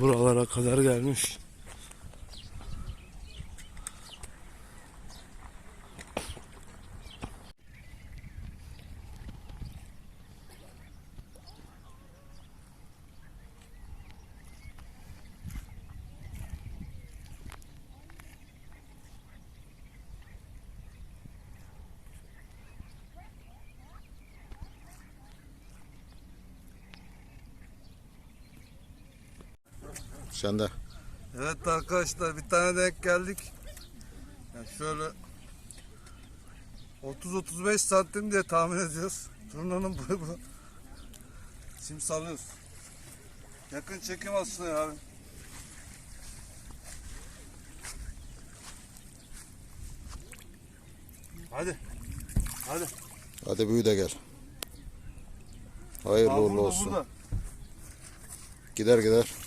buralara kadar gelmiş. Sen de. Evet arkadaşlar bir tane denk geldik. Yani şöyle 30-35 santim diye tahmin ediyoruz. Turnanın boyu bu. Şimdi salıyoruz. Yakın çekim aslında abi. Hadi. Hadi. Hadi büyü de gel. Hayırlı uğurlu olsun. burada. Gider gider.